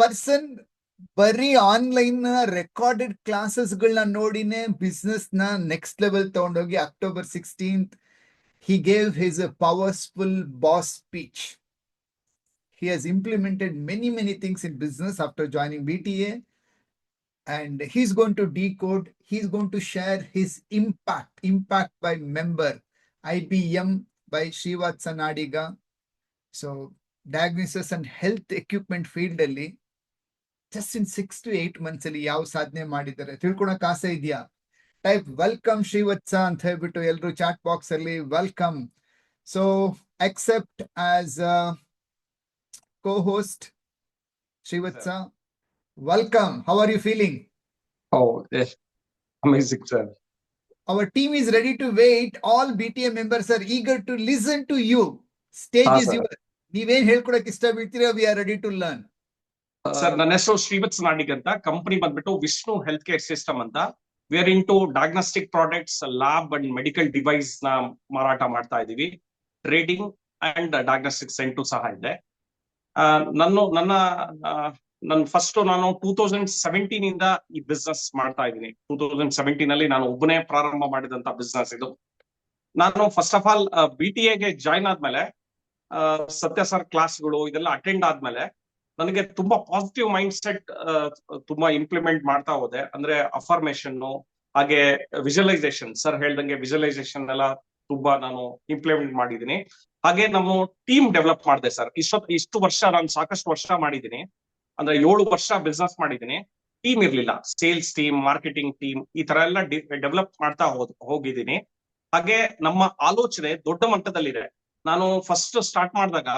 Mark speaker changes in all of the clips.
Speaker 1: Person ಬರೀ online recorded classes ಗಳನ್ನ ನೋಡಿನೇ ಬಿಸ್ನೆಸ್ ನ ನೆಕ್ಸ್ಟ್ ಲೆವೆಲ್ ತಗೊಂಡೋಗಿ October sixteenth he gave his uh, powerful boss speech. He has implemented many, many things in business after joining BTA. And he's going to decode, he's going to share his impact, impact by member, IBM by Srivatsa Nadiga. So, diagnosis and health equipment field ಅಲ್ಲಿ just in six to eight months ಅಲ್ಲಿ ಯಾವ ಸಾಧನೆ ಮಾಡಿದ್ದಾರೆ? ತಿಳ್ಕೊಳಕ್ ಆಸೆ ಇದೆಯಾ? Type welcome Srivatsa ಅಂತ ಹೇಳ್ಬಿಟ್ಟು ಎಲ್ರು ಚಾಟ್ ಬಾಕ್ಸ್ ಅಲ್ಲಿ welcome so accept as co host Srivatsa welcome how are
Speaker 2: you feeling. Amazing, sir.
Speaker 1: Our team is ready to wait all B T are members are eager to listen to you stage
Speaker 2: ಹಾ,
Speaker 1: is your ನೀವೇನ್ ಹೇಳ್ಕೊಡಕ್ ಇಷ್ಟ ಬಿಡ್ತೀರಾ we are ready to learn
Speaker 2: sir ನನ್ನ ಹೆಸರು ಶ್ರೀವತ್ ನಾಡಿಗ್ ಅಂತ. Company ಬಂದ್ಬಿಟ್ಟು Vishnu health care system ಅಂತ. We are into diagnostic products lab and medical ಡಿವೈಸ್ನ ಮಾರಾಟ ಮಾಡ್ತಾ ಇದೀವಿ. ಟ್ರೇಡಿಂಗ್ ಅಂಡ್ ಡಯಾಗ್ನೋಸ್ಟಿಕ್ ಸೆಂಟು ಸಹ ಇದೆ. ನನ್ನ ನನ್ನ ನನ್ ಫಸ್ಟ್ ನಾನು ಟೂ ತೌಸಂಡ್ ಸೆವೆಂಟೀನ್ ಇಂದ ಈ ಬಿಸ್ನೆಸ್ ಮಾಡ್ತಾ ಇದ್ದೀನಿ ಟೂ ತೌಸಂಡ್ ಸೆವೆಂಟೀನ್ ಅಲ್ಲಿ ನಾನು ಒಬ್ಬನೇ ಪ್ರಾರಂಭ ಮಾಡಿದಂತ ಬಿಸ್ನೆಸ್ ಇದು. ನಾನು first of all B T ಎಗೆ ಜಾಯ್ನ್ ಆದ್ಮೇಲೆ ಸತ್ಯ ಸರ್ ಕ್ಲಾಸ್ಗಳು ಇದೆಲ್ಲ ಅಟೆಂಡ್ ಆದ್ಮೇಲೆ ನನಗೆ ತುಂಬಾ ಪಾಸಿಟಿವ್ ಮೈಂಡ್ ಸೆಟ್ ತುಂಬಾ ಇಂಪ್ಲಿಮೆಂಟ್ ಮಾಡ್ತಾ ಹೋದೆ. ಅಂದ್ರೆ ಅಫರ್ಮೇಶನ್ ಹಾಗೆ ವಿಜುವಲೈಸೇಷನ್ ಸರ್ ಹೇಳ್ದಂಗೆ ವಿಜುವಲೈಸೇಷನ್ ಎಲ್ಲ ತುಂಬಾ ನಾನು ಇಂಪ್ಲಿಮೆಂಟ್ ಮಾಡಿದ್ದೀನಿ. ಹಾಗೆ ನಮ್ಮ ಟೀಮ್ ಡೆವಲಪ್ ಮಾಡಿದೆ ಸರ್. ಇಷ್ಟೊತ್ತು ಇಷ್ಟು ವರ್ಷ ನಾನು ಸಾಕಷ್ಟು ವರ್ಷ ಮಾಡಿದ್ದೀನಿ. ಅಂದ್ರೆ ಏಳು ವರ್ಷ ಬಿಸ್ನೆಸ್ ಮಾಡಿದ್ದೀನಿ. ಟೀಮ್ ಇರ್ಲಿಲ್ಲ. ಸೇಲ್ಸ್ ಟೀಮ್ ಮಾರ್ಕೆಟಿಂಗ್ ಟೀಮ್ ಈ ತರ ಎಲ್ಲ ಡೆವಲಪ್ ಮಾಡ್ತಾ ಹೋಗಿದ್ದೀನಿ. ಹಾಗೆ ನಮ್ಮ ಆಲೋಚನೆ ದೊಡ್ಡ ಮಟ್ಟದಲ್ಲಿದೆ. ನಾನು ಫಸ್ಟ್ ಸ್ಟಾರ್ಟ್ ಮಾಡಿದಾಗ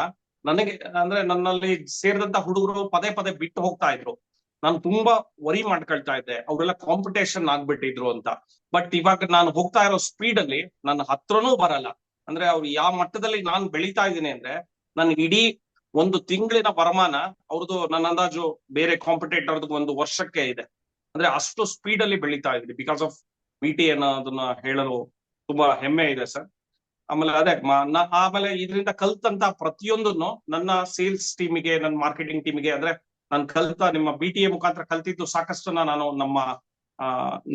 Speaker 2: ನನಗೆ, ಅಂದ್ರೆ ನನ್ನಲ್ಲಿ ಸೇರಿದಂತ ಹುಡುಗರು ಪದೇ ಪದೇ ಬಿಟ್ಟು ಹೋಗ್ತಾ ಇದ್ರು. ನಾನು ತುಂಬಾ ವರಿ ಮಾಡ್ಕೊಳ್ತಾ ಇದ್ದೆ. ಅವರೆಲ್ಲ ಕಾಂಪಿಟೇಷನ್ ಆಗ್ಬಿಟ್ಟಿದ್ರು ಅಂತ. ಬಟ್ ಇವಾಗ ನಾನು ಹೋಗ್ತಾ ಇರೋ ಸ್ಪೀಡ್ ಅಲ್ಲಿ ನನ್ನ ಹತ್ರನೂ ಬರಲ್ಲ. ಅಂದ್ರೆ ಅವ್ರು ಯಾವ ಮಟ್ಟದಲ್ಲಿ ನಾನು ಬೆಳೀತಾ ಇದ್ದೀನಿ ಅಂದ್ರೆ ನನ್ ಇಡೀ ಒಂದು ತಿಂಗಳಿನ ವರಮಾನ ಅವ್ರದ್ದು, ನನ್ನ ಅಂದಾಜು ಬೇರೆ ಕಾಂಪಿಟೇಟರ್ದು ಒಂದು ವರ್ಷಕ್ಕೆ ಇದೆ. ಅಂದ್ರೆ ಅಷ್ಟು ಸ್ಪೀಡ್ ಅಲ್ಲಿ ಬೆಳೀತಾ ಇದ್ದೀನಿ. ಬಿಕಾಸ್ ಆಫ್ ಬಿ ಟಿ ಅನ್ನೋದನ್ನ ಹೇಳಲು ತುಂಬಾ ಹೆಮ್ಮೆ ಇದೆ ಸರ್ ಆಮೇಲೆ ಅದೇ ಆಮೇಲೆ ಇದರಿಂದ ಕಲ್ತಂತ ಪ್ರತಿಯೊಂದನ್ನು ನನ್ನ ಸೇಲ್ಸ್ ಟೀಮಿಗೆ ನನ್ನ ಮಾರ್ಕೆಟಿಂಗ್ ಟೀಮಿಗೆ ಅಂದ್ರೆ ನಾನು ಕಲ್ತ, ನಿಮ್ಮ ಬಿ ಟಿ ಎ ಮುಖಾಂತರ ಕಲ್ತಿದ್ದು ಸಾಕಷ್ಟು ನಾನು ನಮ್ಮ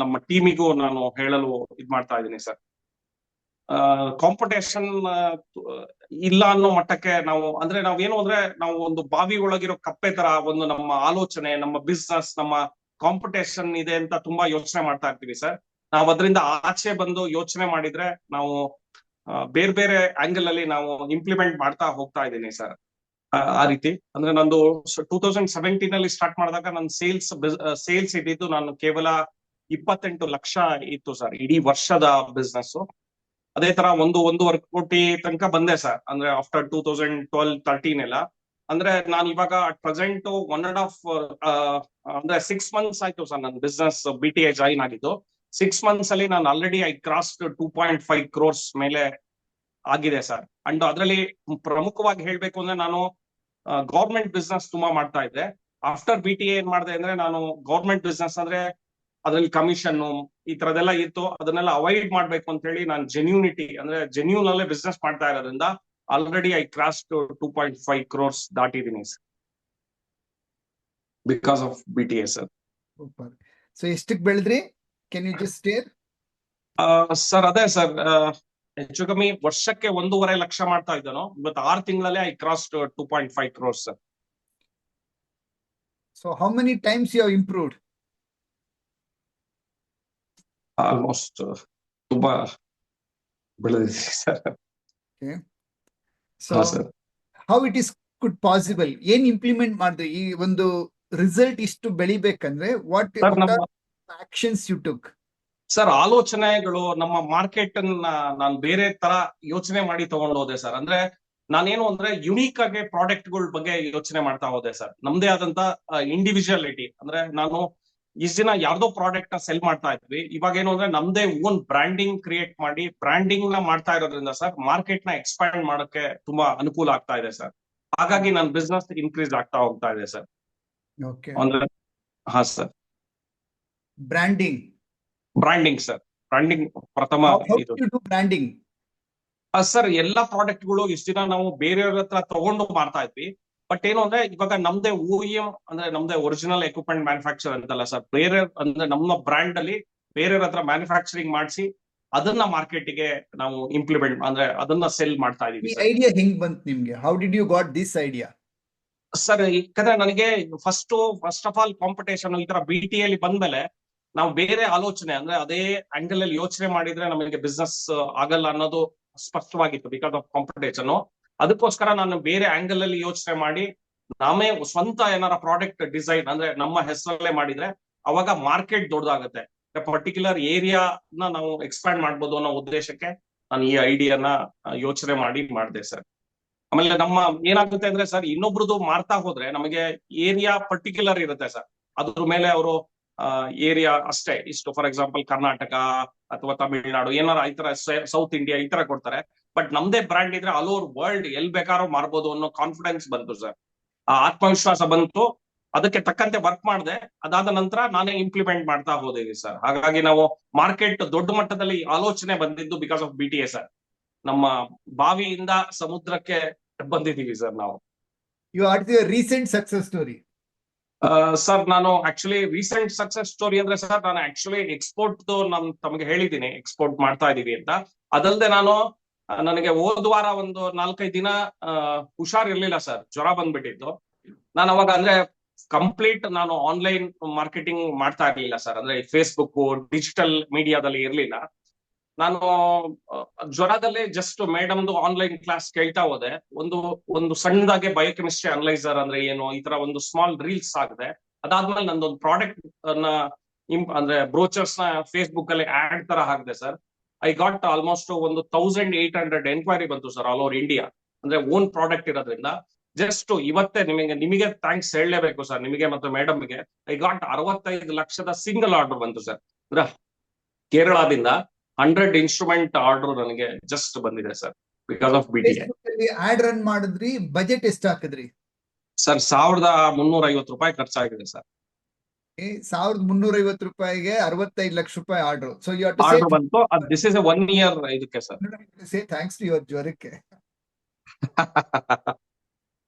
Speaker 2: ನಮ್ಮ ಟೀಮಿಗೂ ನಾನು ಹೇಳಲು ಇದ್ ಮಾಡ್ತಾ ಇದ್ದೀನಿ ಸರ್. ಕಾಂಪಿಟೇಷನ್ ಇಲ್ಲ ಅನ್ನೋ ಮಟ್ಟಕ್ಕೆ ನಾವು, ಅಂದ್ರೆ ನಾವೇನು ಅಂದ್ರೆ ನಾವು ಒಂದು ಬಾವಿ ಒಳಗಿರೋ ಕಪ್ಪೆ ತರ ಒಂದು ನಮ್ಮ ಆಲೋಚನೆ, ನಮ್ಮ ಬಿಸ್ನೆಸ್ ನಮ್ಮ ಕಾಂಪಿಟೇಷನ್ ಇದೆ ಅಂತ ತುಂಬಾ ಯೋಚನೆ ಮಾಡ್ತಾ ಇರ್ತೀವಿ ಸರ್. ನಾವು ಅದರಿಂದ ಆಚೆ ಬಂದು ಯೋಚನೆ ಮಾಡಿದ್ರೆ ನಾವು ಬೇರೆ ಬೇರೆ ಆಂಗಲ್ ಅಲ್ಲಿ ನಾವು ಇಂಪ್ಲಿಮೆಂಟ್ ಮಾಡ್ತಾ ಹೋಗ್ತಾ ಇದ್ದೀನಿ ಸರ್ ಆ ರೀತಿ. ಅಂದ್ರೆ ನಂದು ಟೂ ತೌಸಂಡ್ ಸೆವೆಂಟೀನ್ ಅಲ್ಲಿ ಸ್ಟಾರ್ಟ್ ಮಾಡಿದಾಗ ನನ್ನ ಸೇಲ್ಸ್ ಸೇಲ್ಸ್ ಇದ್ದಿದ್ದು ನಾನು ಕೇವಲ ಇಪ್ಪತ್ತೆಂಟು ಲಕ್ಷ ಇತ್ತು ಸರ್ ಇಡೀ ವರ್ಷದ ಬಿಸ್ನೆಸ್ ಅದೇ ತರ ಒಂದು, ಒಂದೂವರೆ ಕೋಟಿ ತನಕ ಬಂದೆ ಸರ್ ಅಂದ್ರೆ after two thousand twelve thirteen ಎಲ್ಲ. ಅಂದ್ರೆ ನಾನು ಇವಾಗ at present one and half ಅಂದ್ರೆ ಸಿಕ್ಸ್ ಮಂತ್ಸ್ ಆಯ್ತು ಸರ್ ನನ್ನ business B T I join ಆಗಿದ್ದು. ಸಿಕ್ಸ್ ಮಂತ್ಸ್ ಅಲ್ಲಿ ನಾನು already I cross two point five crores ಮೇಲೆ ಆಗಿದೆ ಸರ್ ಅಂಡ್ ಅದರಲ್ಲಿ ಪ್ರಮುಖವಾಗಿ ಹೇಳ್ಬೇಕು ಅಂದ್ರೆ ನಾನು ಗೌರ್ಮೆಂಟ್ ಬಿಸ್ನೆಸ್ ತುಂಬಾ ಮಾಡ್ತಾ ಇದ್ದೆ. ಆಫ್ಟರ್ ಬಿ ಟಿ ಏನ್ ಮಾಡಿದೆ ಅಂದ್ರೆ ನಾನು ಗೌರ್ಮೆಂಟ್ ಬಿಸ್ನೆಸ್ ಅಂದ್ರೆ ಅದ್ರಲ್ಲಿ ಕಮಿಷನ್ ಈ ತರದೆಲ್ಲ ಇತ್ತು. ಅದನ್ನೆಲ್ಲ ಅವಾಯ್ಡ್ ಮಾಡ್ಬೇಕು ಅಂತ ಹೇಳಿ ನಾನು ಜೆನ್ಯೂನಿಟಿ ಅಂದ್ರೆ ಜೆನ್ಯೂನ್ ಅಲ್ಲೇ ಬಿಸ್ನೆಸ್ ಮಾಡ್ತಾ ಇರೋದ್ರಿಂದ already I cross two point five crores ದಾಟಿದೀನಿ sir because of B T A
Speaker 1: sir so ಎಷ್ಟಕ್ಕೆ ಬೆಳೆದ್ರಿ? Can you just stare
Speaker 2: sir ಅದೇ ಸರ್ ಹೆಚ್ಚು ಕಮ್ಮಿ ವರ್ಷಕ್ಕೆ ಒಂದೂವರೆ ಲಕ್ಷ ಮಾಡ್ತಾ ಇದ್ದಾನು ಇವತ್ತು ಆರು ತಿಂಗಳಲ್ಲೇ I cross two point five crores
Speaker 1: sir so how many times you improved
Speaker 2: almost ತುಂಬಾ ಬೆಳೆದಿದೆ ಸರ್
Speaker 1: ಸೊ
Speaker 2: ಹಾ sir
Speaker 1: how it is could possible ಏನ್ ಇಂಪ್ಲಿಮೆಂಟ್ ಮಾಡಿದ್ರಿ ಈ ಒಂದು ರಿಸಲ್ಟ್ ಇಷ್ಟು ಬೆಳಿಬೇಕಂದ್ರೆ
Speaker 2: what
Speaker 1: actions you took
Speaker 2: sir ಆಲೋಚನೆಗಳು ನಮ್ಮ ಮಾರ್ಕೆಟ್ ಅನ್ನ ನಾನು ಬೇರೆ ತರ ಯೋಚನೆ ಮಾಡಿ ತಗೊಂಡು ಹೋದೆ ಸರ್ ಅಂದ್ರೆ ನಾನೇನು ಅಂದ್ರೆ ಯುನೀಕ್ ಆಗಿ ಪ್ರಾಡಕ್ಟ್ಗಳ ಬಗ್ಗೆ ಯೋಚನೆ ಮಾಡ್ತಾ ಹೋದೆ ಸರ್ ನಮ್ದೇ ಆದಂತ ಇಂಡಿವಿಜುವಾಲಿಟಿ ಅಂದ್ರೆ ನಾನು ಇಷ್ಟ ದಿನ ಯಾವ್ದೋ ಪ್ರಾಡಕ್ಟ್ನ ಸೆಲ್ ಮಾಡ್ತಾ ಇದ್ವಿ. ಇವಾಗ ಏನು ಅಂದ್ರೆ ನಮ್ದೇ ಓನ್ ಬ್ರ್ಯಾಂಡಿಂಗ್ ಕ್ರಿಯೇಟ್ ಮಾಡಿ ಬ್ರ್ಯಾಂಡಿಂಗ್ನ ಮಾಡ್ತಾ ಇರೋದ್ರಿಂದ ಸರ್ ಮಾರ್ಕೆಟ್ನ ಎಕ್ಸ್ಪ್ಯಾಂಡ್ ಮಾಡಕ್ಕೆ ತುಂಬಾ ಅನುಕೂಲ ಆಗ್ತಾ ಇದೆ ಸರ್ ಹಾಗಾಗಿ ನನ್ನ ಬಿಸ್ನೆಸ್ ಇನ್ಕ್ರೀಸ್ ಆಗ್ತಾ ಹೋಗ್ತಾ ಇದೆ ಸರ್ ಅಂದ್ರೆ ಹಾ sir
Speaker 1: branding
Speaker 2: branding sir branding ಪ್ರಥಮ ಇದು.
Speaker 1: ಬ್ರ್ಯಾಂಡಿಂಗ್
Speaker 2: ಸರ್ ಎಲ್ಲಾ ಪ್ರಾಡಕ್ಟ್ಗಳು ಇಷ್ಟ ದಿನ ನಾವು ಬೇರೆಯವ್ರ ಹತ್ರ ತಗೊಂಡು ಮಾಡ್ತಾ ಇದ್ವಿ. ಬಟ್ ಏನು ಅಂದ್ರೆ ಇವಾಗ ನಮ್ದೇ ಓಇಎಂ ಅಂದ್ರೆ ನಮ್ದೇ ಒರಿಜಿನಲ್ ಎಕ್ವಿಪ್ಮೆಂಟ್ ಮ್ಯಾನುಫ್ಯಾಕ್ಚರ್ ಅಂತಲ್ಲ ಸರ್ ಬೇರೆ ಅಂದ್ರೆ ನಮ್ಮ ಬ್ರ್ಯಾಂಡ್ ಅಲ್ಲಿ ಬೇರೆಯವ್ರ ಹತ್ರ ಮ್ಯಾನುಫ್ಯಾಕ್ಚರಿಂಗ್ ಮಾಡಿಸಿ ಅದನ್ನ ಮಾರ್ಕೆಟಿಗೆ ನಾವು ಇಂಪ್ಲಿಮೆಂಟ್ ಅಂದ್ರೆ ಅದನ್ನ ಸೆಲ್ ಮಾಡ್ತಾ
Speaker 1: ಈ
Speaker 2: ಇದೀವಿ
Speaker 1: ಐಡಿಯಾ ಹೆಂಗ್ ಬಂತು ನಿಮ್ಗೆ? How did you got this idea
Speaker 2: sir ಯಾಕಂದ್ರೆ ನನಗೆ first first of all competition ಈ ತರ ಬಿ ಟಿ ಅಲ್ಲಿ ಬಂದ್ಮೇಲೆ ನಾವು ಬೇರೆ ಆಲೋಚನೆ ಅಂದ್ರೆ ಅದೇ ಆಂಗಲ್ ಅಲ್ಲಿ ಯೋಚನೆ ಮಾಡಿದ್ರೆ ನಮಗೆ ಬಿಸ್ನೆಸ್ ಆಗಲ್ಲ ಅನ್ನೋದು ಸ್ಪಷ್ಟವಾಗಿತ್ತು ಬಿಕಾಸ್ ಆಫ್ ಕಾಂಪಿಟೇಷನ್ ಅದಕ್ಕೋಸ್ಕರ ನಾನು ಬೇರೆ ಆಂಗಲ್ ಅಲ್ಲಿ ಯೋಚನೆ ಮಾಡಿ ನಾವೇ ಸ್ವಂತ ಏನಾರ ಪ್ರಾಡಕ್ಟ್ ಡಿಸೈನ್ ಅಂದ್ರೆ ನಮ್ಮ ಹೆಸರಲ್ಲೇ ಮಾಡಿದ್ರೆ ಅವಾಗ ಮಾರ್ಕೆಟ್ ದೊಡ್ಡದಾಗುತ್ತೆ. ಪರ್ಟಿಕ್ಯುಲರ್ ಏರಿಯಾನ ನಾವು ಎಕ್ಸ್ಪ್ಯಾಂಡ್ ಮಾಡ್ಬೋದು ಅನ್ನೋ ಉದ್ದೇಶಕ್ಕೆ ನಾನು ಈ ಐಡಿಯಾನ ಯೋಚನೆ ಮಾಡಿ ಮಾಡಿದೆ ಸರ್ ಆಮೇಲೆ ನಮ್ಮ ಏನಾಗುತ್ತೆ ಅಂದ್ರೆ ಸರ್ ಇನ್ನೊಬ್ರದ್ದು ಮಾರ್ತಾ ಹೋದ್ರೆ ನಮಗೆ ಏರಿಯಾ ಪರ್ಟಿಕ್ಯುಲರ್ ಇರುತ್ತೆ ಸರ್ ಅದ್ರ ಮೇಲೆ ಅವರು ಏರಿಯಾ ಅಷ್ಟೇ. ಇಷ್ಟು ಫಾರ್ ಎಕ್ಸಾಂಪಲ್ ಕರ್ನಾಟಕ ಅಥವಾ ತಮಿಳುನಾಡು, ಏನಾರ ಈ ತರ ಸೌತ್ ಇಂಡಿಯಾ ಈ ತರ ಕೊಡ್ತಾರೆ. ಬಟ್ ನಮ್ದೇ ಬ್ರ್ಯಾಂಡ್ ಇದ್ರೆ ಆಲ್ ಓವರ್ ವರ್ಲ್ಡ್ ಎಲ್ ಬೇಕಾದ್ರೂ ಮಾರ್ಬೋದು ಅನ್ನೋ ಕಾನ್ಫಿಡೆನ್ಸ್ ಬಂತು ಸರ್ ಆ ಆತ್ಮವಿಶ್ವಾಸ ಬಂತು. ಅದಕ್ಕೆ ತಕ್ಕಂತೆ ವರ್ಕ್ ಮಾಡಿದೆ. ಅದಾದ ನಂತರ ನಾನೇ ಇಂಪ್ಲಿಮೆಂಟ್ ಮಾಡ್ತಾ ಹೋದೇವಿ ಸರ್ ಹಾಗಾಗಿ ನಾವು ಮಾರ್ಕೆಟ್ ದೊಡ್ಡ ಮಟ್ಟದಲ್ಲಿ ಆಲೋಚನೆ ಬಂದಿದ್ದು because of B T sir ನಮ್ಮ ಬಾವಿಯಿಂದ ಸಮುದ್ರಕ್ಕೆ ಬಂದಿದ್ದೀವಿ ಸರ್ ನಾವು.
Speaker 1: You are the recent success story
Speaker 2: sir, ನಾನು ಆಕ್ಚುಲಿ ರೀಸೆಂಟ್ ಸಕ್ಸಸ್ ಸ್ಟೋರಿ ಅಂದ್ರೆ ಸರ್, ನಾನು ಆಕ್ಚುಲಿ ಎಕ್ಸ್ಪೋರ್ಟ್ ನಾನು ತಮಗೆ ಹೇಳಿದ್ದೀನಿ ಎಕ್ಸ್ಪೋರ್ಟ್ ಮಾಡ್ತಾ ಇದೀವಿ ಅಂತ. ಅದಲ್ಲದೆ ನಾನು ನನಗೆ ಹೋದ ವಾರ ಒಂದು ನಾಲ್ಕೈದು ದಿನ ಹುಷಾರ್ ಇರ್ಲಿಲ್ಲ ಸರ್, ಜ್ವರ ಬಂದ್ಬಿಟ್ಟಿತ್ತು. ನಾನು ಅವಾಗ ಅಂದ್ರೆ ಕಂಪ್ಲೀಟ್ ನಾನು ಆನ್ಲೈನ್ ಮಾರ್ಕೆಟಿಂಗ್ ಮಾಡ್ತಾ ಇರ್ಲಿಲ್ಲ ಸರ್, ಅಂದ್ರೆ ಫೇಸ್ಬುಕ್ ಡಿಜಿಟಲ್ ಮೀಡಿಯಾದಲ್ಲಿ ಇರ್ಲಿಲ್ಲ. ನಾನು ಜ್ವರದಲ್ಲಿ ಜಸ್ಟ್ ಮೇಡಮ್ದು ಆನ್ಲೈನ್ ಕ್ಲಾಸ್ ಕೇಳ್ತಾ ಹೋದೆ. ಒಂದು ಒಂದು ಸಣ್ಣದಾಗೆ ಬಯೋಕೆಮಿಸ್ಟ್ರಿ ಅನಲೈಸರ್ ಅಂದ್ರೆ ಏನು, ಈ ತರ ಒಂದು ಸ್ಮಾಲ್ ರೀಲ್ಸ್ ಆಗಿದೆ ಅದಾದ್ಮೇಲೆ ನಂದೊಂದು ಪ್ರಾಡಕ್ಟ್ನ ಅಂದ್ರೆ ಬ್ರೋಚರ್ಸ್ನ ಫೇಸ್ಬುಕ್ ಅಲ್ಲಿ ಆಡ್ ತರ ಹಾಕಿದೆ ಸರ್ ಐ ಗಾಟ್ ಆಲ್ಮೋಸ್ಟ್ ಒಂದು ತೌಸಂಡ್ ಏಟ್ ಹಂಡ್ರೆಡ್ ಎನ್ಕ್ವೈರಿ ಬಂತು ಸರ್ ಆಲ್ ಓವರ್ ಇಂಡಿಯಾ ಅಂದ್ರೆ ಓನ್ ಪ್ರಾಡಕ್ಟ್ ಇರೋದ್ರಿಂದ. ಜಸ್ಟ್ ಇವತ್ತೇ ನಿಮಗೆ ನಿಮಗೆ ಥ್ಯಾಂಕ್ಸ್ ಹೇಳಲೇಬೇಕು ಸರ್ ನಿಮಗೆ ಮತ್ತು ಮೇಡಮ್ಗೆ ಐ ಗಾಟ್ ಅರವತ್ತೈದು ಲಕ್ಷದ ಸಿಂಗಲ್ ಆರ್ಡರ್ ಬಂತು ಸರ್ ಅಂದ್ರೆ ಕೇರಳದಿಂದ. ಹಂಡ್ರೆಡ್ ಇನ್ಸ್ಟ್ರೂಮೆಂಟ್ ಆರ್ಡರ್ ನನಗೆ ಜಸ್ಟ್ ಬಂದಿದೆ sir because of B
Speaker 1: T Facebook ad run ಮಾಡಿದ್ರಿ ಬಜೆಟ್ ಎಷ್ಟು ಹಾಕಿದ್ರಿ?
Speaker 2: ಸರ್ ಸಾವಿರದ ಮುನ್ನೂರ ಐವತ್ತು ರೂಪಾಯಿ ಖರ್ಚಾಗಿದೆ ಸರ್
Speaker 1: ಸಾವಿರದ ಮುನ್ನೂರ ಐವತ್ತು ರೂಪಾಯಿಗೆ ಅರವತ್ತೈದು ಲಕ್ಷ ರೂಪಾಯಿ ಆರ್ಡರ್ ಸೊ ಯು
Speaker 2: ಆರ್ಡರ್ ಬಂತು ದಿಸ್ ಇಸ್ ಒನ್ ಇಯರ್ ಇದಕ್ಕೆ sir
Speaker 1: say thanks to your ಜ್ವರಕ್ಕೆ.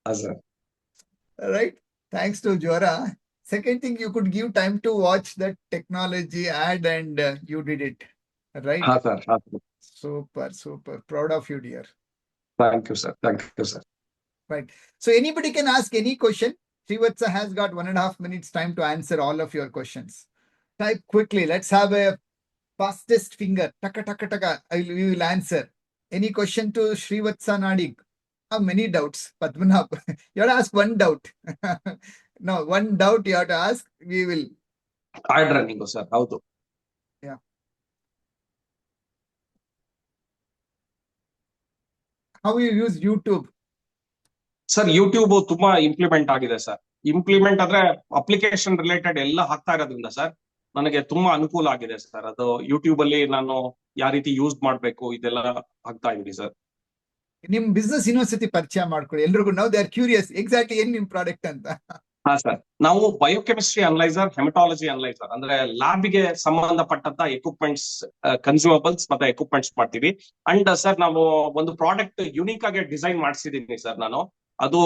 Speaker 2: ಸರ್
Speaker 1: ಥ್ಯಾಂಕ್ಸ್ ಟು ಜ್ವರ. Second thing you could could give to watch that technology ad and you did it. right?
Speaker 2: Ha sir.
Speaker 1: Super, super. Proud of you, dear.
Speaker 2: Thank you, sir. Thank you, sir. Right.
Speaker 1: So anybody can ask any question. Srivatsa has got one and a half minutes time to answer all of your questions. Type quickly. Let's have a fastest finger. Taka taka taka. I will, we will answer. Any question to Srivatsa Nadig? How many doubts, Padmanabh? you have to ask one doubt. no, one doubt you have to ask. We will.
Speaker 2: Hard running, sir. How to?
Speaker 1: How you use YouTube
Speaker 2: sir YouTube ತುಂಬಾ implement ಆಗಿದೆ sir implement ಅಂದ್ರೆ application related ಎಲ್ಲ ಹಾಕ್ತಾ ಇರೋದ್ರಿಂದ sir ನನಗೆ ತುಂಬಾ ಅನುಕೂಲ ಆಗಿದೆ ಸರ್ ಅದು ಯೂಟ್ಯೂಬ್ ಅಲ್ಲಿ ನಾನು ಯಾವ ರೀತಿ ಯೂಸ್ ಮಾಡ್ಬೇಕು ಇದೆಲ್ಲ ಹಾಕ್ತಾ ಇದೀನಿ ಸರ್
Speaker 1: ನಿಮ್ ಬಿಸ್ನೆಸ್ ಇನ್ನೊಂದ್ಸತಿ ಪರಿಚಯ ಮಾಡ್ಕೊಳ್ಳಿ. ಎಲ್ರಿಗೂ ನಾವು ದೇ ಆರ್ ಕ್ಯೂರಿಯಸ್ ಎಕ್ಸಾಕ್ಟ್ಲಿ ಏನ್ ನಿಮ್ ಪ್ರಾಡಕ್ಟ್ ಅಂತ?
Speaker 2: ಹಾ ಸರ್. ನಾವು ಬಯೋಕೆಮಿಸ್ಟ್ರಿ ಅನಲೈಸರ್ ಹೆಮಟಾಲಜಿ ಅನಲೈಸರ್ ಅಂದ್ರೆ ಲ್ಯಾಬ್ಗೆ ಸಂಬಂಧಪಟ್ಟಂತ ಎಕ್ವಿಪ್ಮೆಂಟ್ಸ್ ಕನ್ಸ್ಯೂಮಬಲ್ಸ್ ಮತ್ತೆ ಎಕ್ವಿಪ್ಮೆಂಟ್ಸ್ ಮಾಡ್ತೀವಿ. ಅಂಡ್ ಸರ್ ನಾವು ಒಂದು ಪ್ರಾಡಕ್ಟ್ ಯುನೀಕ್ ಆಗಿ ಡಿಸೈನ್ ಮಾಡಿಸಿದೀನಿ ಸರ್ ನಾನು. ಅದು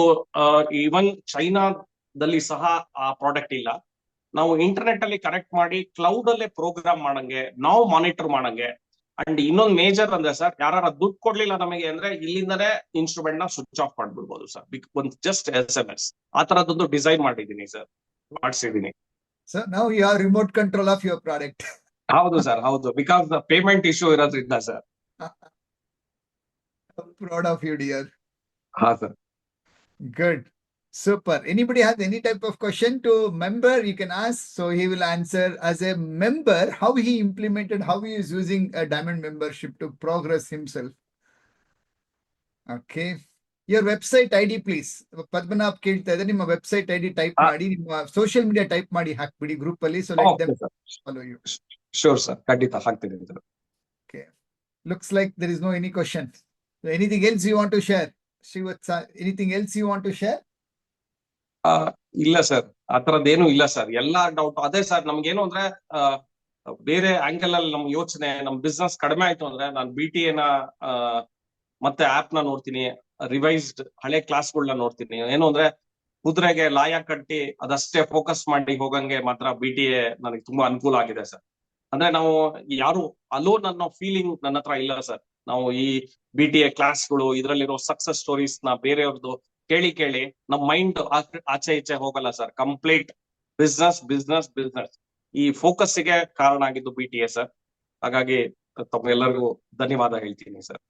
Speaker 2: ಈವನ್ ಚೈನಾದಲ್ಲಿ ಸಹ ಆ ಪ್ರಾಡಕ್ಟ್ ಇಲ್ಲ. ನಾವು ಇಂಟರ್ನೆಟ್ ಅಲ್ಲಿ ಕನೆಕ್ಟ್ ಮಾಡಿ ಕ್ಲೌಡ್ ಅಲ್ಲೇ ಪ್ರೋಗ್ರಾಮ್ ಮಾಡಂಗೆ, ನಾವು ಮಾನಿಟರ್ ಮಾಡಂಗೆ ಅಂಡ್ ಇನ್ನೊಂದು ಮೇಜರ್ ಅಂದ್ರೆ ಸರ್ ಯಾರು ದುಡ್ಡು ಕೊಡ್ಲಿಲ್ಲ ನಮಗೆ ಅಂದ್ರೆ ಇಲ್ಲಿಂದನೇ ಇನ್ಸ್ಟ್ರೂಮೆಂಟ್ನ ಸ್ವಿಚ್ ಆಫ್ ಮಾಡ್ಬಿಡ್ಬೋದು ಸರ್ ಒಂದು ಜಸ್ಟ್ ಎಸ್ ಎಂ ಎಸ್ ಆ ತರದೊಂದು ಡಿಸೈನ್ ಮಾಡಿದೀನಿ ಸರ್ ಮಾಡಿಸಿದೀನಿ
Speaker 1: ಸರ್ ನಾವು you are remote control of your product
Speaker 2: ಹೌದು ಸರ್ ಹೌದು. ಬಿಕಾಸ್ ದ ಪೇಮೆಂಟ್ ಇಶ್ಯೂ ಇರೋದ್ರಿಂದ sir
Speaker 1: proud of you dear
Speaker 2: ಹಾ sir
Speaker 1: Good. Super. Anybody has any type of question to member, you can ask. So he will answer as a member how he implemented, how he is using a diamond membership to progress himself. Okay. Your website ID, please. Padmanabh ಕೇಳ್ತಾ ಇದ್ದಾರೆ ನಿಮ್ಮ website ID type
Speaker 2: ಆ.
Speaker 1: ಮಾಡಿ ನಿಮ್ಮ social media type ಮಾಡಿ ಹಾಕ್ಬಿಡಿ group ಅಲ್ಲಿ so let
Speaker 2: okay
Speaker 1: them
Speaker 2: sir
Speaker 1: follow you
Speaker 2: sure sir ಖಂಡಿತ ಹಾಕ್ತೀನಿ sir
Speaker 1: looks like there is no any question. So anything else you want to share? Srivatsa, anything else you want to share?
Speaker 2: ಆ, ಇಲ್ಲ sir. ಆ ತರದ್ದೇನು ಇಲ್ಲ sir. ಎಲ್ಲಾ doubt ಅದೇ sir. ನಮ್ಗೇನು ಅಂದ್ರೆ ಬೇರೆ ಆಂಗಲ್ ಅಲ್ಲಿ ನಮ್ ಯೋಚನೆ, ನಮ್ ಬಿಸ್ನೆಸ್ ಕಡಿಮೆ ಆಯ್ತು ಅಂದ್ರೆ ನಾನು ಬಿ ಟಿ ಎನ ಮತ್ತೆ ಆಪ್ನ ನೋಡ್ತೀನಿ ರಿವೈಸ್ಡ್ ಹಳೆ ಕ್ಲಾಸ್ಗಳನ್ನ ನೋಡ್ತೀನಿ. ಏನು ಅಂದ್ರೆ, ಕುದುರೆಗೆ ಲಾಯ ಕಟ್ಟಿ ಅದಷ್ಟೇ ಫೋಕಸ್ ಮಾಡಿ ಹೋಗಂಗೆ ಮಾತ್ರ ಬಿ ಟಿ ಎ ನನಗೆ ತುಂಬಾ ಅನುಕೂಲ ಆಗಿದೆ ಸರ್. ಅಂದ್ರೆ ನಾವು ಯಾರು ಅಲೋನ್ ಅನ್ನೋ ಫೀಲಿಂಗ್ ನನ್ನ ಹತ್ರ ಇಲ್ಲ ಸರ್. ನಾವು ಈ ಬಿ ಟಿ ಎ ಕ್ಲಾಸ್ಗಳು ಇದ್ರಲ್ಲಿರೋ ಸಕ್ಸಸ್ ಸ್ಟೋರೀಸ್ನ ಬೇರೆಯವ್ರದ್ದು ಕೇಳಿ ಕೇಳಿ ನಮ್ ಮೈಂಡ್ ಆಚೆ ಈಚೆ ಹೋಗಲ್ಲ sir complete business business business ಈ ಫೋಕಸ್ಗೆ ಕಾರಣ ಆಗಿದ್ದು ಬಿ ಟಿ ಎ ಸರ್ ಹಾಗಾಗಿ ತಮ್ಮೆಲ್ಲರಿಗೂ ಧನ್ಯವಾದ ಹೇಳ್ತೀನಿ sir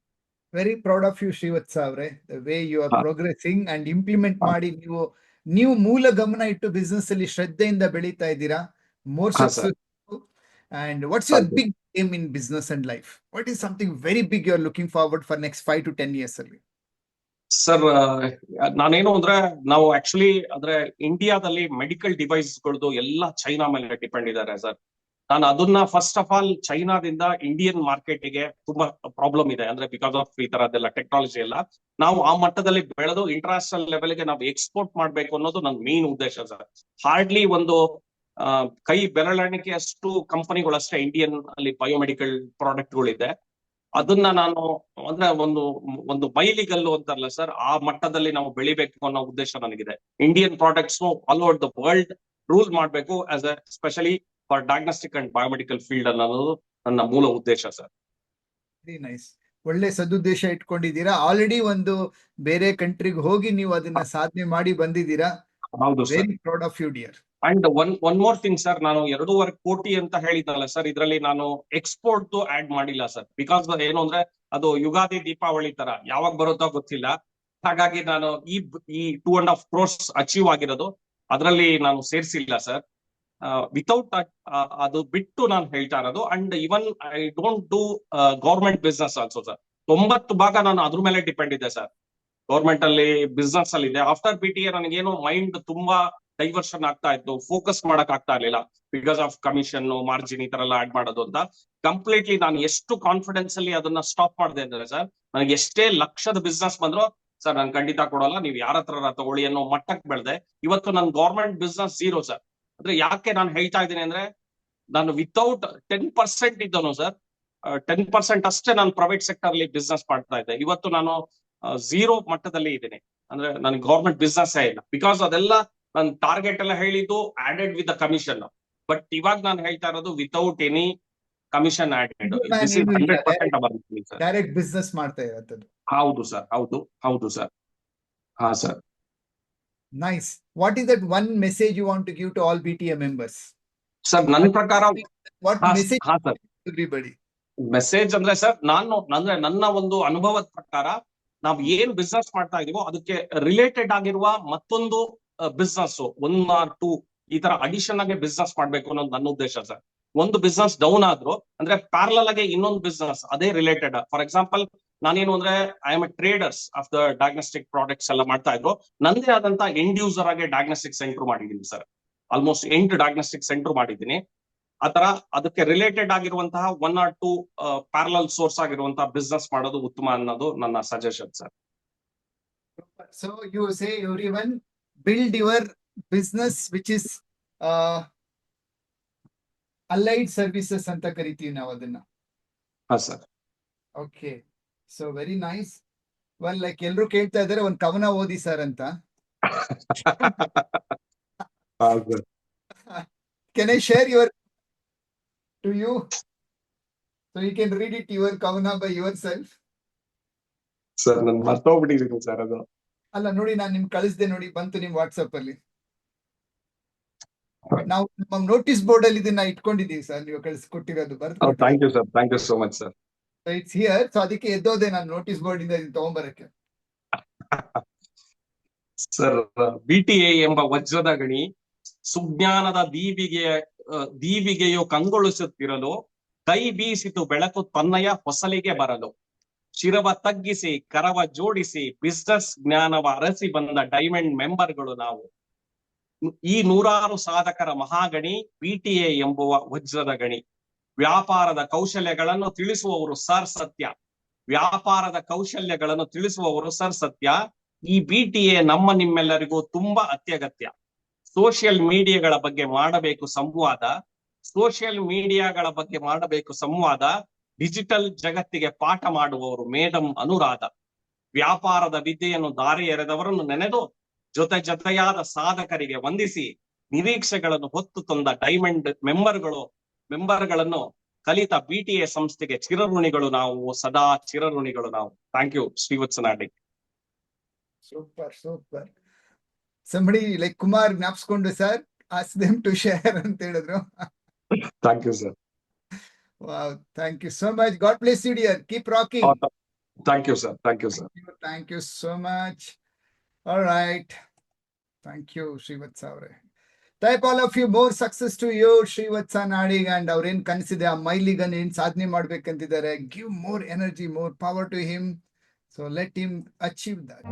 Speaker 1: very proud of you Srivatsa ಅವರೇ. The way
Speaker 2: you
Speaker 1: are. Progressing and
Speaker 2: implement
Speaker 1: ಮಾಡಿ ನೀವು ನೀವು ಮೂಲ ಗಮನ ಇಟ್ಟು ಬಿಸ್ನೆಸ್ ಅಲ್ಲಿ ಶ್ರದ್ಧೆಯಿಂದ ಬೆಳೀತಾ ಇದ್ದೀರಾ. More success and
Speaker 2: what's your
Speaker 1: big aim in business and life what is something very big you are looking forward for next five to ten years ಅಲ್ಲಿ?
Speaker 2: ಸರ್ ನಾನೇನು ಅಂದ್ರೆ ನಾವು ಆಕ್ಚುಲಿ ಅಂದ್ರೆ ಇಂಡಿಯಾದಲ್ಲಿ ಮೆಡಿಕಲ್ ಡಿವೈಸ್ ಗಳದ್ದು ಎಲ್ಲ ಚೈನಾ ಮೇಲೆ depend ಇದ್ದಾರೆ sir ನಾನು ಅದನ್ನ ಫಸ್ಟ್ ಆಫ್ ಆಲ್ ಚೈನಾದಿಂದ ಇಂಡಿಯನ್ ಮಾರ್ಕೆಟ್ಗೆ ತುಂಬಾ ಪ್ರಾಬ್ಲಮ್ ಇದೆ. ಅಂದ್ರೆ ಬಿಕಾಸ್ ಆಫ್ ಈ ತರದೆಲ್ಲ ಟೆಕ್ನಾಲಜಿ ಎಲ್ಲ. ನಾವು ಆ ಮಟ್ಟದಲ್ಲಿ ಬೆಳೆದು ಇಂಟರ್ನ್ಯಾಷನಲ್ ಲೆವೆಲ್ಗೆ ನಾವು ಎಕ್ಸ್ಪೋರ್ಟ್ ಮಾಡ್ಬೇಕು ಅನ್ನೋದು ನನ್ನ ಮೇನ್ ಉದ್ದೇಶ ಸರ್ ಹಾರ್ಡ್ಲಿ ಒಂದು ಕೈ ಕಂಪನಿಗಳು ಕಂಪನಿಗಳಷ್ಟೇ ಇಂಡಿಯನ್ ಅಲ್ಲಿ ಬಯೋಮೆಡಿಕಲ್ ಪ್ರಾಡಕ್ಟ್ ಗಳಿದೆ. ಅದನ್ನ ನಾನು ಅಂದ್ರೆ ಒಂದು ಒಂದು ಮೈಲಿಗಲ್ಲು ಅಂತಾರಲ್ಲ ಸರ್ ಆ ಮಟ್ಟದಲ್ಲಿ ನಾವು ಬೆಳಿಬೇಕು ಅನ್ನೋ ಉದ್ದೇಶ ನನಗಿದೆ. Indian products all over the world rule ಮಾಡಬೇಕು as a specially for diagnostic and biomedical field ಅನ್ನೋದು ನನ್ನ ಮೂಲ ಉದ್ದೇಶ ಸರ್
Speaker 1: ವೆರಿ ನೈಸ್ ಒಳ್ಳೆ ಸದುದ್ದೇಶ ಇಟ್ಕೊಂಡಿದ್ದೀರಾ? ಆಲ್ರೆಡಿ ಒಂದು ಬೇರೆ ಕಂಟ್ರಿಗೆ ಹೋಗಿ ನೀವು ಅದನ್ನ ಸಾಧನೆ ಮಾಡಿ ಬಂದಿದ್ದೀರಾ?
Speaker 2: ಹೌದು sir
Speaker 1: very proud of you dear
Speaker 2: and one one more thing sir ನಾನು ಎರಡೂವರೆ ಕೋಟಿ ಅಂತ ಹೇಳಿದ್ನಲ್ಲ ಸರ್ ಇದರಲ್ಲಿ ನಾನು ಎಕ್ಸ್ಪೋರ್ಟ್ ಆಡ್ ಮಾಡಿಲ್ಲ ಸರ್ ಬಿಕಾಸ್ ಏನು ಅಂದ್ರೆ, ಅದು ಯುಗಾದಿ ದೀಪಾವಳಿ ತರ, ಯಾವಾಗ ಬರುತ್ತೋ ಗೊತ್ತಿಲ್ಲ. ಹಾಗಾಗಿ ನಾನು ಈ ಈ two and half crores achieve ಆಗಿರೋದು, ಅದರಲ್ಲಿ ನಾನು ಸೇರಿಸಿಲ್ಲ ಸರ್ ವಿತೌಟ್ ಅದು ಬಿಟ್ಟು ನಾನು ಹೇಳ್ತಾ ಇರೋದು. And even I don't do government business also sir ತೊಂಬತ್ತು ಭಾಗ ನಾನು ಅದ್ರ ಮೇಲೆ ಡಿಪೆಂಡ್ ಇದೆ ಸರ್ ಗೌರ್ಮೆಂಟ್ ಅಲ್ಲಿ ಬಿಸ್ನೆಸ್ ಅಲ್ಲಿ ಇದೆ. ಆಫ್ಟರ್ ಬಿ ಟಿ ನನಗೇನು ಮೈಂಡ್ ತುಂಬಾ ಡೈವರ್ಷನ್ ಆಗ್ತಾ ಇತ್ತು ಫೋಕಸ್ ಮಾಡಕ್ ಆಗ್ತಾ ಇರ್ಲಿಲ್ಲ. ಬಿಕಾಸ್ ಆಫ್ ಕಮಿಷನ್ ಮಾರ್ಜಿನ್ ಈ ತರ ಎಲ್ಲ ಆಡ್ ಮಾಡೋದು ಅಂತ. ಕಂಪ್ಲೀಟ್ಲಿ ನಾನು ಎಷ್ಟು ಕಾನ್ಫಿಡೆನ್ಸ್ ಅಲ್ಲಿ ಅದನ್ನ ಸ್ಟಾಪ್ ಮಾಡಿದೆ ಅಂದ್ರೆ ಸರ್ ನನಗೆ ಎಷ್ಟೇ ಲಕ್ಷದ ಬಿಸ್ನೆಸ್ ಬಂದ್ರು ಸರ್ ನಾನು ಖಂಡಿತ ಕೊಡೋಲ್ಲ, ನೀವು ಯಾರ ಹತ್ರ ತಗೊಳ್ಳಿ ಅನ್ನೋ ಮಟ್ಟಕ್ಕೆ ಬೆಳೆದೆ. ಇವತ್ತು ನನ್ ಗೌರ್ಮೆಂಟ್ ಬಿಸ್ನೆಸ್ ಝೀರೋ ಸರ್ ಅಂದ್ರೆ ಯಾಕೆ ನಾನು ಹೇಳ್ತಾ ಇದ್ದೀನಿ ಅಂದ್ರೆ, ನಾನು ವಿತೌಟ್ ಟೆನ್ ಪರ್ಸೆಂಟ್ ಇದ್ದನು ಸರ್ ಟೆನ್ ಪರ್ಸೆಂಟ್ ಅಷ್ಟೇ ನಾನು ಪ್ರೈವೇಟ್ ಸೆಕ್ಟರ್ ಅಲ್ಲಿ ಬಿಸ್ನೆಸ್ ಮಾಡ್ತಾ ಇದ್ದೆ. ಇವತ್ತು ನಾನು ಝೀರೋ ಮಟ್ಟದಲ್ಲಿ ಇದ್ದೀನಿ. ಅಂದ್ರೆ ನನಗೆ ಗೌರ್ಮೆಂಟ್ ಬಿಸ್ನೆಸ್ ಇಲ್ಲ. ಬಿಕಾಸ್ ಅದೆಲ್ಲ ನನ್ನ ಟಾರ್ಗೆಟ್ ಎಲ್ಲ ಹೇಳಿದ್ದು ಆಡೆಡ್ ವಿತ್ ಕಮಿಷನ್ ಬಟ್ ಇವಾಗ ನಾನು ಹೇಳ್ತಾ ಇರೋದು
Speaker 1: without
Speaker 2: any commission added
Speaker 1: direct business ಮಾಡ್ತಾ ಇರೋದು
Speaker 2: ಹೌದು ಸರ್ ಹೌದು ಹೌದು ಸರ್ ಹಾ sir
Speaker 1: nice what is that one message you want to give to all B T A members
Speaker 2: sir ನನ್ನ ಪ್ರಕಾರ
Speaker 1: ವಾಟ್ ಮೆಸೇಜ್
Speaker 2: ಹಾ ಸರ್
Speaker 1: ಎವ್ರಿಬಡಿ
Speaker 2: ಮೆಸೇಜ್ ಅಂದ್ರೆ ಸರ್ ನಾನು ಅಂದ್ರೆ ನನ್ನ ಒಂದು ಅನುಭವದ ಪ್ರಕಾರ ನಾವು ಏನ್ ಬಿಸ್ನೆಸ್ ಮಾಡ್ತಾ ಇದೀವೋ ಅದಕ್ಕೆ ರಿಲೇಟೆಡ್ ಆಗಿರುವ ಮತ್ತೊಂದು ಬಿಸ್ನೆಸ್ ಒನ್ ಆರ್ ಟೂ ಈ ತರ ಅಡಿಷನ್ ಆಗಿ ಬಿಸ್ನೆಸ್ ಮಾಡ್ಬೇಕು ಅನ್ನೋದು ನನ್ನ ಉದ್ದೇಶ ಸರ್ ಒಂದು ಬಿಸ್ನೆಸ್ ಡೌನ್ ಆದ್ರೂ, ಅಂದ್ರೆ ಪ್ಯಾರಲಲ್ ಆಗಿ ಇನ್ನೊಂದು ಬಿಸ್ನೆಸ್ ಅದೇ ರಿಲೇಟೆಡ್ ಫಾರ್ ಎಕ್ಸಾಂಪಲ್ ನಾನೇನು ಅಂದ್ರೆ I am a traders of the diagnostic products ಎಲ್ಲ ಮಾಡ್ತಾ ಇದ್ರು. ನಂದೇ ಆದಂತ ಎಂಡ್ ಯೂಸರ್ ಆಗಿ ಡಯಾಗ್ನೋಸ್ಟಿಕ್ ಸೆಂಟರ್ ಮಾಡಿದ್ದೀನಿ ಸರ್ ಆಲ್ಮೋಸ್ಟ್ ಎಂಟು ಡಯಾಗ್ನೋಸ್ಟಿಕ್ ಸೆಂಟರ್ ಮಾಡಿದ್ದೀನಿ. ಆತರ ಅದಕ್ಕೆ ರಿಲೇಟೆಡ್ ಆಗಿರುವಂತಹ one or two parallel source ಆಗಿರುವಂತಹ ಬಿಸ್ನೆಸ್ ಮಾಡೋದು ಉತ್ತಮ ಅನ್ನೋದು ನನ್ನ suggestion sir
Speaker 1: so you say every one build business business which uh, allied services ಅಂತ ಕರಿತೀವಿ ನಾವು ಅದನ್ನ.
Speaker 2: ಹಾ sir
Speaker 1: okay so very nice well like ಎಲ್ರು ಕೇಳ್ತಾ ಇದಾರೆ ಒಂದ್ ಕವನ ಓದಿ ಸರ್ ಅಂತ. Can I share your to you so you can read it your ಕವನ ಬೈ ಯುವರ್ ಸೆಲ್ಫ್
Speaker 2: ಸರ್ ನನ್ ಮರ್ತೋಗ್ಬಿಟ್ಟಿದ್ದೀನಿ ಸರ್ ಅದು.
Speaker 1: ಅಲ್ಲ ನೋಡಿ ನಾನು ನಿಮ್ಗೆ ಕಳಿಸ್ದೆ ನೋಡಿ ಬಂತು ನಿಮ್ ವಾಟ್ಸಪ್ ಅಲ್ಲಿ. ನಾವು ನಮ್ಮ ನೋಟಿಸ್ ಬೋರ್ಡ್ ಅಲ್ಲಿ ಇದನ್ನ ಇಟ್ಕೊಂಡಿದೀವಿ ಸರ್ ನೀವು ಕಳಿಸ್ಕೊಟ್ಟಿರೋದು ಬರ್ದು
Speaker 2: thank you sir thank you so much sir
Speaker 1: it's here so ಅದಕ್ಕೆ ಎದ್ದೋದೆ ನಾನು ನೋಟಿಸ್ ಬೋರ್ಡ್ ಇಂದ ಇದನ್ನ ತಗೊಂಬರಕ್ಕೆ.
Speaker 2: ಸರ್ ಬಿ ಟಿ ಎ ಎಂಬ ವಜ್ರದ ಗಣಿ ಸುಜ್ಞಾನದ ದೀವಿಗೆ ಆ, ದೀವಿಗೆಯು ಕಂಗೊಳಿಸುತ್ತಿರಲು ಕೈ ಬೀಸಿತು ಬೆಳಕು ತನ್ನಯ ಹೊಸಲಿಗೆ ಬರಲು. ಶಿರವ ತಗ್ಗಿಸಿ, ಕರವ ಜೋಡಿಸಿ ಬಿಸ್ನೆಸ್ ಜ್ಞಾನವ ಅರಸಿ ಬಂದ ಡೈಮಂಡ್ ಮೆಂಬರ್ಗಳು ನಾವು. ಈ ನೂರಾರು ಸಾಧಕರ ಮಹಾಗಣಿ ಪಿಟಿಎ ಎಂಬುವ ವಜ್ರದ ಗಣಿ. ವ್ಯಾಪಾರದ ಕೌಶಲ್ಯಗಳನ್ನು ತಿಳಿಸುವವರು ಸರ್ ಸತ್ಯ. ವ್ಯಾಪಾರದ ಕೌಶಲ್ಯಗಳನ್ನು ತಿಳಿಸುವವರು ಸರ್ ಸತ್ಯ. ಈ ಬಿಟಿಎ ನಮ್ಮ ನಿಮ್ಮೆಲ್ಲರಿಗೂ ತುಂಬಾ ಅತ್ಯಗತ್ಯ. ಸೋಷಿಯಲ್ ಮೀಡಿಯಾಗಳ ಬಗ್ಗೆ ಮಾಡಬೇಕು ಸಂವಾದ. ಸೋಷಿಯಲ್ ಮೀಡಿಯಾಗಳ ಬಗ್ಗೆ ಮಾಡಬೇಕು ಸಂವಾದ. ಡಿಜಿಟಲ್ ಜಗತ್ತಿಗೆ ಪಾಠ ಮಾಡುವವರು ಮೇಡಂ ಅನುರಾಧ. ವ್ಯಾಪಾರದ ವಿದ್ಯೆಯನ್ನು ದಾರಿ ಎರೆದವರನ್ನು ನೆನೆದು ಜೊತೆ ಜೊತೆಯಾದ ಸಾಧಕರಿಗೆ ವಂದಿಸಿ ನಿರೀಕ್ಷೆಗಳನ್ನು ಹೊತ್ತು ತಂದ ಡೈಮಂಡ್ ಮೆಂಬರ್ಗಳು ಮೆಂಬರ್ಗಳನ್ನು ಕಲಿತ ಬಿಟಿಎ ಸಂಸ್ಥೆಗೆ ಚಿರಋಣಿಗಳು ನಾವು ಸದಾ ಚಿರಋಣಿಗಳು ನಾವು. Thank you Srivatsanadi
Speaker 1: super super. Somebody like Kumar ಜ್ಞಾಪಿಸ್ಕೊಂಡು sir. As them to share ಅಂತ ಹೇಳಿದ್ರು.
Speaker 2: Thank you sir
Speaker 1: wow thank you so much God bless you dear keep rocking
Speaker 2: thank you sir thank you sir
Speaker 1: thank you so much all right thank you Shrivatsa ಅವರೇ type all of you more success to you Shrivatsa Nadig and ಅವ್ರೇನ್ ಕನಸಿದೆ ಆ ಮೈಲಿಗನ್ ಏನ್ ಸಾಧನೆ ಮಾಡ್ಬೇಕಂತಿದ್ದಾರೆ give more energy more power to him so let him achieve that